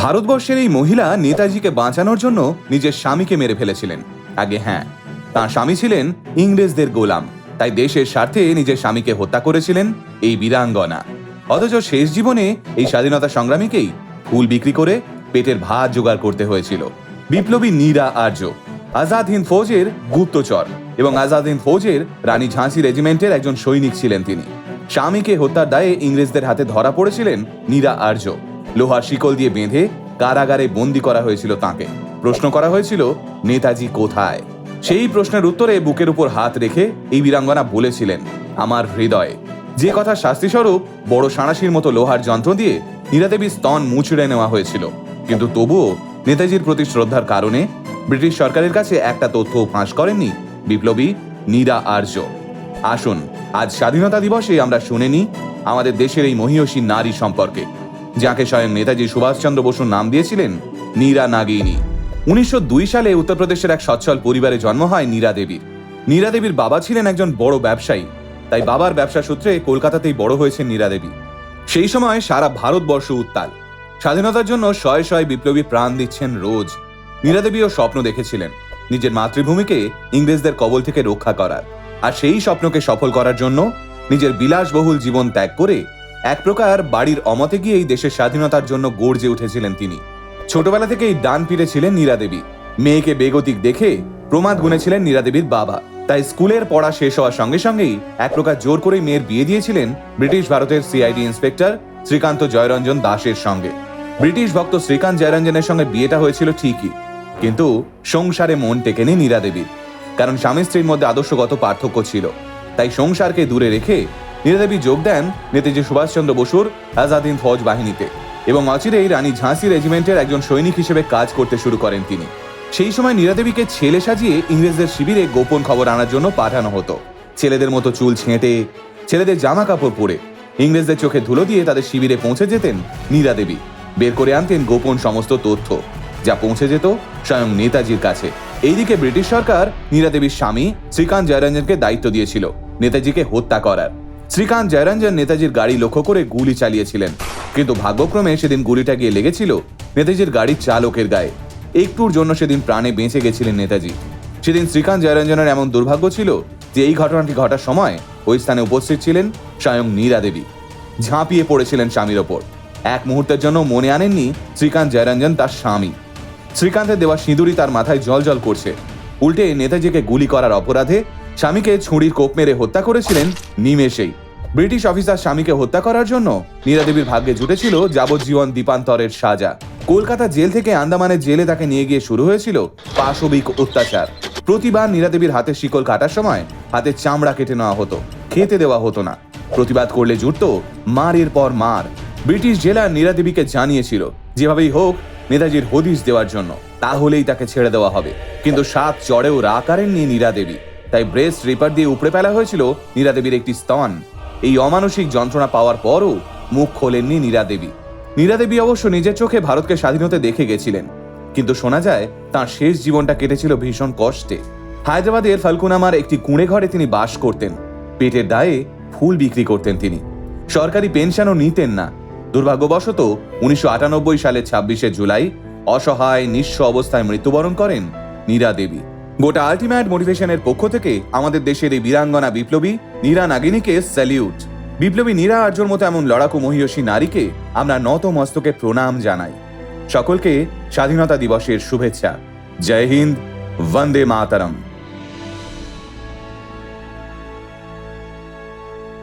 ভারতবর্ষের এই মহিলা নেতাজিকে বাঁচানোর জন্য নিজের স্বামীকে মেরে ফেলেছিলেন। আগে হ্যাঁ তাঁর স্বামী ছিলেন ইংরেজদের গোলাম, তাই দেশের স্বার্থে নিজের স্বামীকে হত্যা করেছিলেন এই বীরাঙ্গনা। অথচ শেষ জীবনে এই স্বাধীনতা সংগ্রামীকেই ফুল বিক্রি করে পেটের ভাত জোগাড় করতে হয়েছিল। বিপ্লবী নীরা আর্য, আজাদ হিন্দ ফৌজের গুপ্তচর এবং আজাদ হিন্দ ফৌজের রানী ঝাঁসি রেজিমেন্টের একজন সৈনিক ছিলেন তিনি। স্বামীকে হত্যার দায়ে ইংরেজদের হাতে ধরা পড়েছিলেন নীরা আর্য। লোহার শিকল দিয়ে বেঁধে কারাগারে বন্দি করা হয়েছিল তাকে। প্রশ্ন করা হয়েছিল, নেতাজি কোথায়? সেই প্রশ্নের উত্তরে বুকের উপর হাত রেখে এই বীরাঙ্গনা বলেছিলেন, আমার হৃদয়ে। যে কথা শাস্তিস্বরূপ বড় সাঁড়াশির মতো লোহার যন্ত্র দিয়ে নীরাদেবীর স্তন মুচড়ে নেওয়া হয়েছিল। কিন্তু তবুও নেতাজির প্রতি শ্রদ্ধার কারণে ব্রিটিশ সরকারের কাছে একটা তথ্য ফাঁস করেননি বিপ্লবী নীরা আর্য। আসুন, আজ স্বাধীনতা দিবসে আমরা শুনে নিই আমাদের দেশের এই মহিয়সী নারী সম্পর্কে। যাকে স্বয়ং নেতাজি সুভাষচন্দ্র বসুর নাম দিয়েছিলেন নীরা নাগিনী। উনিশশো দুই সালে উত্তরপ্রদেশের এক সচ্ছল পরিবারে জন্ম হয় নীরা দেবীর নীরা দেবীর বাবা ছিলেন একজন বড় ব্যবসায়ী, তাই বাবার ব্যবসা সূত্রে কলকাতাতেই বড় হয়েছেন নীরা দেবী। সেই সময় সারা ভারতবর্ষ উত্তাল। স্বাধীনতার জন্য শয়ে শয়ে বিপ্লবী প্রাণ দিচ্ছেন রোজ। নীরা দেবীও স্বপ্ন দেখেছিলেন নিজের মাতৃভূমিকে ইংরেজদের কবল থেকে রক্ষা করার। আর সেই স্বপ্নকে সফল করার জন্য নিজের বিলাসবহুল জীবন ত্যাগ করে এক প্রকার বাড়ির অমতে গিয়েই দেশের স্বাধীনতার জন্য গর্জে উঠেছিলেন তিনি। ছোটবেলা থেকেই ডান পিড়ে ছিলেন নীরা দেবী মেয়েকে বেগতিক দেখে প্রমাদ গুনেছিলেন নীরা দেবীর বাবা। তাই স্কুলের পড়া শেষ হওয়ার সঙ্গে সঙ্গেই এক প্রকার জোর করে মেয়ের বিয়ে দিয়েছিলেন ব্রিটিশ ভারতের সিআইডি ইন্সপেক্টর শ্রীকান্ত জয়রঞ্জন দাসের সঙ্গে। ব্রিটিশ ভক্ত শ্রীকান্ত জয়রঞ্জনের সঙ্গে বিয়েটা হয়েছিল ঠিকই। কিন্তু সংসারে মন টেকেনি নীরা দেবীর কারণ স্বামী স্ত্রীর মধ্যে আদর্শগত পার্থক্য ছিল। তাই সংসারকে দূরে রেখে নীরাদেবী যোগ দেন নেতাজি সুভাষচন্দ্র বসুর আজাদিন ফৌজ বাহিনীতে এবং অচিরেই রানী ঝাঁসি রেজিমেন্টের একজন সৈনিক হিসেবে কাজ করতে শুরু করেন তিনি। সেই সময় নীরাদেবীকে ছেলে সাজিয়ে ইংরেজদের শিবিরে গোপন খবর আনার জন্য পাঠানো হতো। ছেলেদের মতো চুল ছেঁটে, ছেলেদের জামা কাপড় পরে ইংরেজদের চোখে ধুলো দিয়ে তাদের শিবিরে পৌঁছে যেতেন নীরাদেবী। বের করে আনতেন গোপন সমস্ত তথ্য, যা পৌঁছে যেত স্বয়ং নেতাজির কাছে। এইদিকে ব্রিটিশ সরকার নীরা দেবীর স্বামী শ্রীকান্ত জয়রঞ্জনকে দায়িত্ব দিয়েছিল, নেতাজিকে হত্যা করার। শ্রীকান্ত জয়রঞ্জন নেতাজির গাড়ি লক্ষ্য করে গুলি চালিয়েছিলেন। কিন্তু ভাগ্যক্রমে সেদিন গুলিটা গিয়ে লেগেছিল নেতাজির গাড়ির চালকের গায়ে। একটুর জন্য সেদিন প্রাণে বেঁচে গেছিলেন নেতাজি। সেদিন শ্রীকান্ত জয়রঞ্জনের এমন দুর্ভাগ্য ছিল যে এই ঘটনাটি ঘটার সময় ওই স্থানে উপস্থিত ছিলেন স্বয়ং নীরা দেবী। ঝাঁপিয়ে পড়েছিলেন স্বামীর ওপর। এক মুহূর্তের জন্য মনে আনেননি শ্রীকান্ত জয়রঞ্জন তার স্বামী। শ্রীকান্তের দেওয়া সিঁদুরি তার মাথায় জল জল করছে। উল্টে নেতাজিকে গুলি করার অপরাধে স্বামীকে ছুরির কোপ মেরে হত্যা করেছিলেন নিমেষেই। ব্রিটিশ অফিসার স্বামীকে হত্যা করার জন্য নীরাদেবীর ভাগ্যে জুটেছিল যাবজ্জীবন দীপান্তরের সাজা। কলকাতা জেল থেকে আন্দামানের জেলে তাকে নিয়ে গিয়ে শুরু হয়েছিল পাশবিক অত্যাচার। প্রতিবার নীরাদেবীর হাতে শিকল কাটার সময় হাতে চামড়া কেটে নেওয়া হতো, খেতে দেওয়া হতো না। প্রতিবাদ করলে জুটত মারের পর মার। ব্রিটিশ জেলার নীরাদেবীকে জানিয়েছিল, যেভাবেই হোক, নেতাজির হদিশ দেওয়ার জন্য, তাহলেই তাকে ছেড়ে দেওয়া হবে। কিন্তু সাত চড়েও রা কারেননি নীরা দেবী তাই ব্রেস্ট রিপার দিয়ে উপড়ে ফেলা হয়েছিল নীরা দেবীর একটি স্তন। এই অমানসিক যন্ত্রণা পাওয়ার পরও মুখ খোলেননি নীরা দেবী। নীরা দেবী অবশ্য নিজের চোখে ভারতকে স্বাধীনতা দেখে গেছিলেন। কিন্তু শোনা যায়, তার শেষ জীবনটা কেটেছিল ভীষণ কষ্টে। হায়দ্রাবাদের ফালকুনামার একটি কুঁড়ে ঘরে তিনি বাস করতেন। পেটের দায়ে ফুল বিক্রি করতেন তিনি। সরকারি পেনশনও নিতেন না। দুর্ভাগ্যবশত, উনিশশো আটানব্বই সালের ছাব্বিশে জুলাই অসহায়, নিঃস্ব অবস্থায় মৃত্যুবরণ করেন নীরা দেবী। গোটা আলটিমেট মোটিভেশনের পক্ষ থেকে আমাদের দেশের এই বীরাঙ্গনা বিপ্লবী নীরা নাগিনীকে স্যালিউট। বিপ্লবী নীরা আর্যর মতো এমন লড়াকু মহিয়সী নারীকে আমরা নত মস্তকে প্রণাম জানাই। সকলকে স্বাধীনতা দিবসের শুভেচ্ছা। জয় হিন্দ, বন্দে মাতারম।